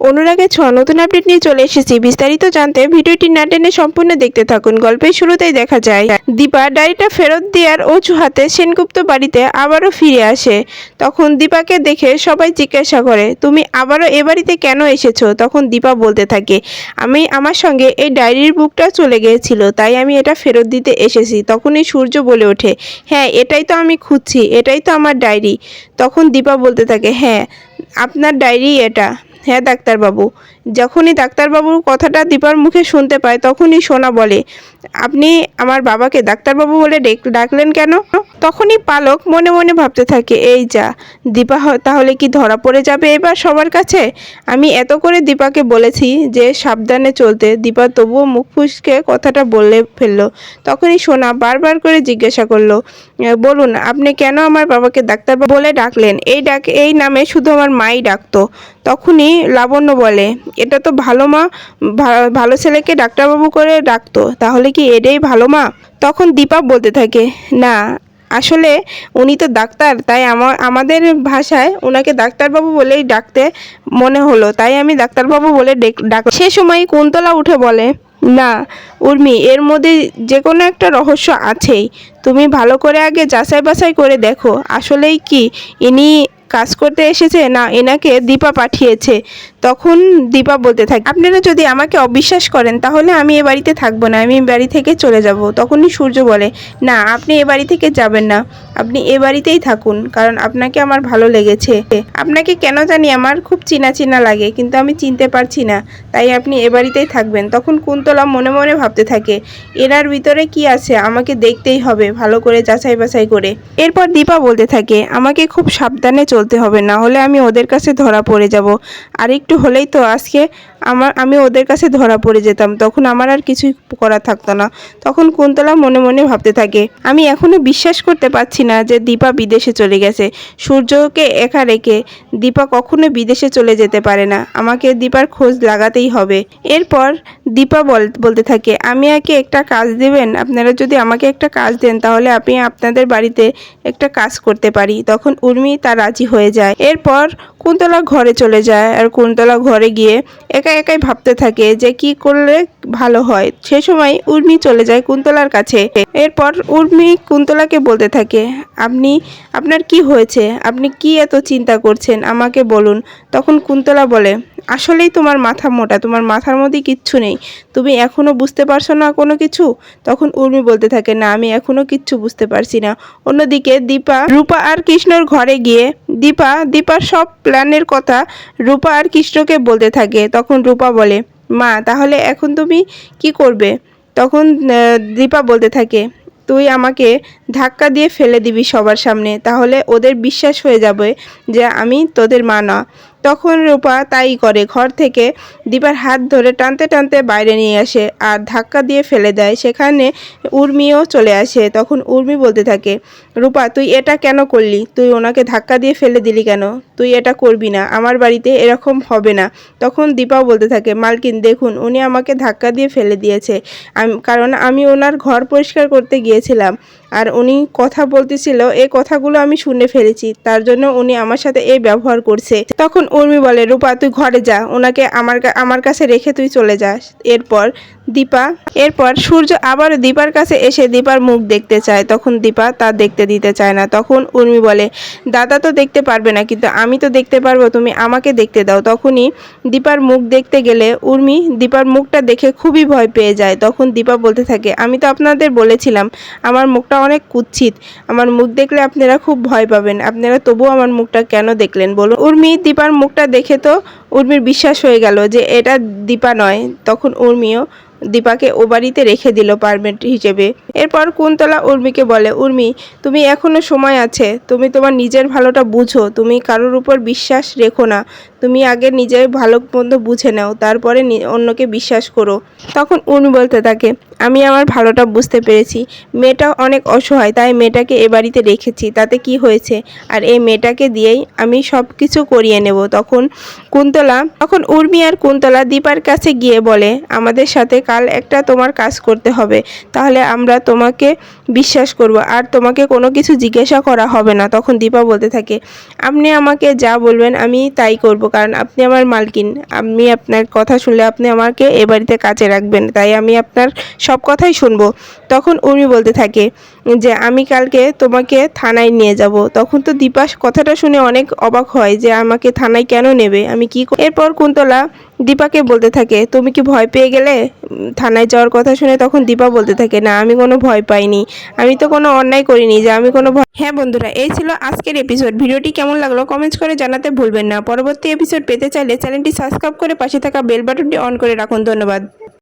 অনুরাগে ছোঁয়া, নতুন আপডেট নিয়ে চলে এসেছি। বিস্তারিত জানতে ভিডিওটি না টেনে সম্পূর্ণ দেখতে থাকুন। গল্পের শুরুতেই দেখা যায়, দীপা ডায়েরিটা ফেরত দেওয়ার অজুহাতে সেনগুপ্ত বাড়িতে আবারও ফিরে আসে। তখন দীপাকে দেখে সবাই জিজ্ঞাসা করে, তুমি আবারও এ বাড়িতে কেন এসেছ? তখন দীপা বলতে থাকে, আমি আমার সঙ্গে এই ডায়েরির বুকটা চলে গিয়েছিল, তাই আমি এটা ফেরত দিতে এসেছি। তখনই সূর্য বলে ওঠে হ্যাঁ এটাই তো আমি খুঁজছি, এটাই তো আমার ডায়েরি। তখন দীপা বলতে থাকে হ্যাঁ আপনার ডায়েরি এটা। হ্যাঁ ডাক্তারবাবু যখনই ডাক্তারবাবুর কথাটা দীপার মুখে শুনতে পায়, তখনই সোনা বলে, আপনি আমার বাবাকে ডাক্তারবাবু বলে ডেক- ডাকলেন কেন? তখনই পালক মনে মনে ভাবতে থাকে, এই যা, দীপা তাহলে কি ধরা পড়ে যাবে এবার সবার কাছে? আমি এত করে দীপাকে বলেছি যে সাবধানে চলতে, দীপা তবুও মুখ ফুসকে কথাটা বলে ফেলল। তখনই সোনা বারবার করে জিজ্ঞাসা করল বলুন, আপনি কেন আমার বাবাকে ডাক্তার বলে ডাকলেন? এই ডাক এই নামে শুধু আমার মাই ডাকতো। তখনই লাবণ্য বলে এটা তো ভালো মা ভালো ছেলেকে ডাক্তারবাবু করে ডাকতো, তাহলে কি এটাই ভালো মা? তখন দীপা বলতে থাকে, না, আসলে উনি তো ডাক্তার, তাই আমার, আমাদের ভাষায় ওনাকে ডাক্তারবাবু বলেই ডাকতে মনে হলো, তাই আমি ডাক্তারবাবু বলে ডাক সে সময় কুন্তলা উঠে বলে, না, উর্মি, এর মধ্যে যে কোনো একটা রহস্য আছেই, তুমি ভালো করে আগে যাচাই বাছাই করে দেখো, আসলেই কি ইনি কাজ করতে এসেছে না এনাকে দীপা পাঠিয়েছে? তখন দীপা বলতে থাকে, আপনারা যদি আমাকে অবিশ্বাস করেন, তাহলে আমি এ বাড়িতে থাকব না, আমি এ বাড়ি থেকে চলে যাব। তখনই সূর্য বলে, না, আপনি এ বাড়ি থেকে যাবেন না, আপনি এ বাড়িতেই থাকুন, কারণ আপনাকে আমার ভালো লেগেছে। আপনাকে কেন জানি আমার খুব চিনা চিনা লাগে, কিন্তু আমি চিনতে পারছি না, তাই আপনি এ বাড়িতেই থাকবেন। তখন কুন্তলা মনে মনে ভাবতে থাকে এনার ভিতরে কি আছে? আমাকে দেখতেই হবে, ভালো করে যাচাই বাছাই করে। এরপর দীপা বলতে থাকে, আমাকে খুব সাবধানে চলতে হবে, না হলে আমি ওদের কাছে ধরা পড়ে যাব। আর একটু হলেই তো আজকে আমার, আমি ওদের কাছে ধরা পড়ে যেতাম, তখন আমার আর কিছুই করা থাকতো না। তখন কুন্তলা মনে মনে ভাবতে থাকে, আমি এখনও বিশ্বাস করতে পারছি না যে দীপা বিদেশে চলে গেছে। সূর্যকে একা রেখে দীপা কখনো বিদেশে চলে যেতে পারে না, আমাকে দীপার খোঁজ লাগাতেই হবে। এরপর দীপা বল, বলতে থাকে, আমি একে একটা কাজ দেবেন? আপনারা যদি আমাকে একটা কাজ দেন, তাহলে আমি আপনাদের বাড়িতে একটা কাজ করতে পারি। তখন উর্মি তা রাজি হয়ে যায়। এরপর কুন্তলা ঘরে চলে যায় আর কুন্তলা ঘরে গিয়ে একা একাই ভাবতে থাকে যে কি করলে ভালো হয়। সে সময় উর্মি চলে যায় কুন্তলার কাছে। এরপর উর্মি কুন্তলাকে বলতে থাকে, আপনি, আপনার কি হয়েছে? আপনি কি এত চিন্তা করছেন? আমাকে বলুন। তখন কুন্তলা বলে আসলেই তোমার মাথা মোটা, তোমার মাথার মধ্যে কিচ্ছু নেই। তুমি এখনও বুঝতে পারছ না কোনো কিছু? তখন উর্মি বলতে থাকে, না, আমি এখনও কিচ্ছু বুঝতে পারছি না। অন্যদিকে দীপা, রূপা আর কৃষ্ণর ঘরে গিয়ে, দীপা, দীপার সব প্ল্যানের কথা রূপা আর কৃষ্ণকে বলতে থাকে। তখন রূপা বলে, মা, তাহলে এখন তুমি কি করবে? তখন দীপা বলতে থাকে, তুই আমাকে ধাক্কা দিয়ে ফেলে দিবি সবার সামনে, তাহলে ওদের বিশ্বাস হয়ে যাবে যে আমি তোদের মা না। তখন রূপা তাই করে ঘর থেকে দীপার হাত ধরে টানতে টানতে বাইরে নিয়ে আসে আর ধাক্কা দিয়ে ফেলে দেয়। সেখানে উর্মিও চলে আসে। তখন উর্মি বলতে থাকে, রূপা, তুই এটা কেন করলি? তুই ওনাকে ধাক্কা দিয়ে ফেলে দিলি কেন? তুই এটা করবি না। আমার বাড়িতে এরকম হবে না। তখন দীপাও বলতে থাকে, মালকিন, দেখুন, উনি আমাকে ধাক্কা দিয়ে ফেলে দিয়েছে। কারণ আমি ওনার ঘর পরিষ্কার করতে গিয়েছিলাম। আর উনি কথা বলতেছিল এই কথাগুলো আমি শুনে ফেলেছি, তার জন্য উনি আমার সাথে এই ব্যবহার করছে। তখন উর্মি বলে, রূপা, তুই ঘরে যা ওনাকে আমার আমার কাছে রেখে তুই চলে যাস। এরপর দীপা, এরপর সূর্য আবার দীপার কাছে এসে দীপার মুখ দেখতে চায়। তখন দীপা তা দেখতে দিতে চায় না। তখন উর্মি বলে, দাদা তো দেখতে পারবে না, কিন্তু আমি তো দেখতে পারব, তুমি আমাকে দেখতে দাও। তখনই দীপার মুখ দেখতে গেলে উর্মি দীপার মুখটা দেখে খুবই ভয় পেয়ে যায়। তখন দীপা বলতে থাকে, আমি তো আপনাদের বলেছিলাম, আমার মুখটা অনেক কুৎসিত। আমার মুখ দেখলে আপনারা খুব ভয় পাবেন। আপনারা তবুও আমার মুখটা কেন দেখলেন বলুন? উর্মি দীপার মুখটা দেখে তো উর্মির বিশ্বাস হয়ে গেল যে এটা দীপা নয়, তখন উর্মিও দীপাকে ও বাড়িতে রেখে দিল পারমেন্ট হিসেবে। এরপর কুন্তলা উর্মিকে বলে, উর্মি, তুমি এখনও সময় আছে। তুমি তোমার নিজের ভালোটা বুঝো। তুমি কারোর উপর বিশ্বাস রেখো না। তুমি আগে নিজের ভালো মন্দ বুঝে নাও, তারপরে অন্যকে বিশ্বাস করো। তখন উর্মি বলতে থাকে, আমি আমার ভালোটা বুঝতে পেরেছি। মেয়েটা অনেক অসহায়, তাই মেয়েটাকে এ বাড়িতে রেখেছি। তাতে কি হয়েছে? আর এই মেয়েটাকে দিয়েই আমি সব কিছু করিয়ে নেব। তখন কুন্তলা তখন উর্মি আর কুন্তলা দীপার কাছে গিয়ে বলে, আমাদের সাথে কাল একটা তোমার কাজ করতে হবে। তাহলে আমরা তোমাকে বিশ্বাস করব। আর তোমাকে কোনো কিছু জিজ্ঞাসা করা হবে না, তখন দীপা বলতে থাকে। আপনি আমাকে যা বলবেন আমি তাই করব, কারণ আপনি আমার মালকিন। আমি আপনার কথা শুনলে আপনি আমাকে এ বাড়িতে কাজে রাখবেন, তাই আমি আপনার সব কথাই শুনব। তখন উর্মি বলতে থাকে যে, আমি কালকে তোমাকে থানায় নিয়ে যাব। তখন তো দীপা কথাটা শুনে অনেক অবাক হয় যে, আমাকে থানায় কেন নেবে? আমি কি এরপর কুন্তলা দীপাকে বলতে থাকে, তুমি কি ভয় পেয়ে গেলে? থানায় যাওয়ার কথা শুনে তখন দীপা বলতে থাকে, না, আমি কোনো ভয় পাইনি। আমি তো কোনো অন্যায় করিনি যে আমি কোনো ভয় হ্যাঁ বন্ধুরা, এই ছিল আজকের এপিসোড ভিডিওটি কেমন লাগল কমেন্টস করে জানাতে ভুলবেন না। পরবর্তী এপিসোড পেতে চাইলে চ্যানেলটি সাবস্ক্রাইব করে পাশে থাকা বেল বাটনটি অন করে রাখুন। ধন্যবাদ।